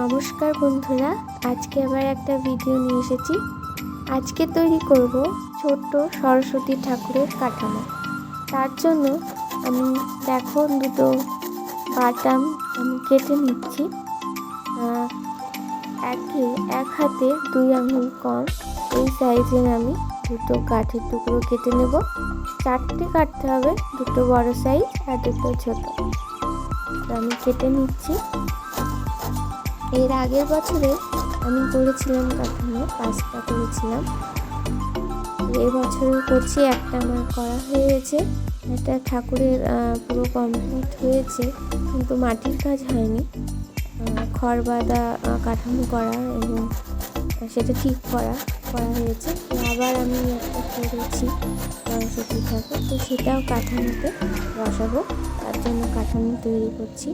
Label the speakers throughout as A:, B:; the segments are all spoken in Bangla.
A: নমস্কার বন্ধুরা, আজকে আবার একটা ভিডিও নিয়ে এসেছি। আজকে তৈরি করব ছোট্ট সরস্বতী ঠাকুরের কাঠামো। তার জন্য আমি দেখো দুটো বাটাম আমি কেটে নিচ্ছি। একে এক হাতে দুই আঙুল কম, এই সাইজের আমি দুটো কাঠের টুকরো কেটে নেব। চারটে কাটতে হবে, দুটো বড় সাইজ আর দুটো ছোট। আমি কেটে নিচ্ছি। এর আগের বছরে আমি করেছিলাম কাঠামো পাঁচটা করেছিলাম। এই বছরে করছি, একটা আমার করা হয়ে গেছে। একটা ঠাকুরের পুরো কমপ্লিট হয়েছে, কিন্তু মাটির কাজ হয়নি। খড় বাঁধা কাঠামো করা এবং সেটা ঠিক করা করা হয়েছে। আবার আমি একটা করেছি সরস্বতী ঠাকুর তো সেটাও কাঠামোতে বসাবো। তার জন্য কাঠামো তৈরি করছি।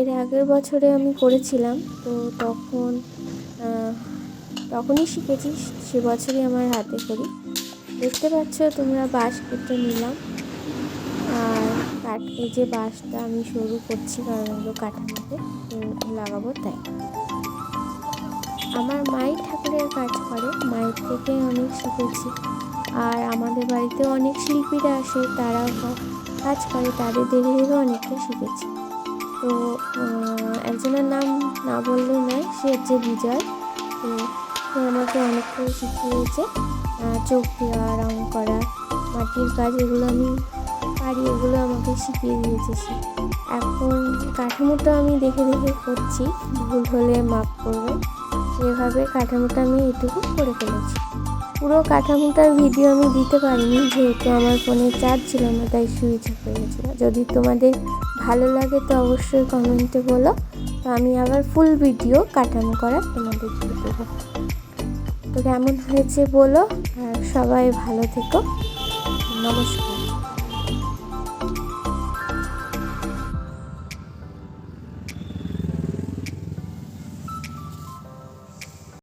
A: এর আগের বছরে আমি করেছিলাম, তো তখন তখনই শিখেছি, সে বছরই আমার হাতে করি। দেখতে পাচ্ছ তোমরা বাঁশ কেটে নিলাম। আর কাঠ এই যে বাঁশটা আমি শুরু করছি কারণ এগুলো কাঠামোতে লাগাবো তাই। আমার মাই ঠাকুরের কাজ করে, মায়ের থেকে অনেক শিখেছি। আর আমাদের বাড়িতেও অনেক শিল্পীরা আসে, তারাও কাজ করে, তাদের দেখে অনেকটা শিখেছি। তো একজনের নাম না বললেই নয় সে হচ্ছে বিজয়। তো আমাকে অনেকটাই শিখিয়েছে চোখ দেওয়া রং করা, মাটির কাজ, এগুলো আমি পারি, এগুলো আমাকে শিখিয়ে দিয়েছে সে। এখন কাঠামোটা আমি দেখে দেখে করছি, ভুল হলে মাপ করবে। সেভাবে কাঠামোটা আমি এটুকু করে ফেলেছি। পুরো কাঠামোটার ভিডিও আমি দিতে পারিনি, যেহেতু আমার ফোনে চার্জ ছিল না, তাই সুইচ হয়ে গেছিল। যদি তোমাদের ভালো লাগে তো অবশ্যই কমেন্টে বলো। তো আমি আবার ফুল ভিডিও কাটানো করা তোমাদের দিয়ে দেবো। তো কেমন হয়েছে বলো, আর সবাই ভালো থেকো। নমস্কার।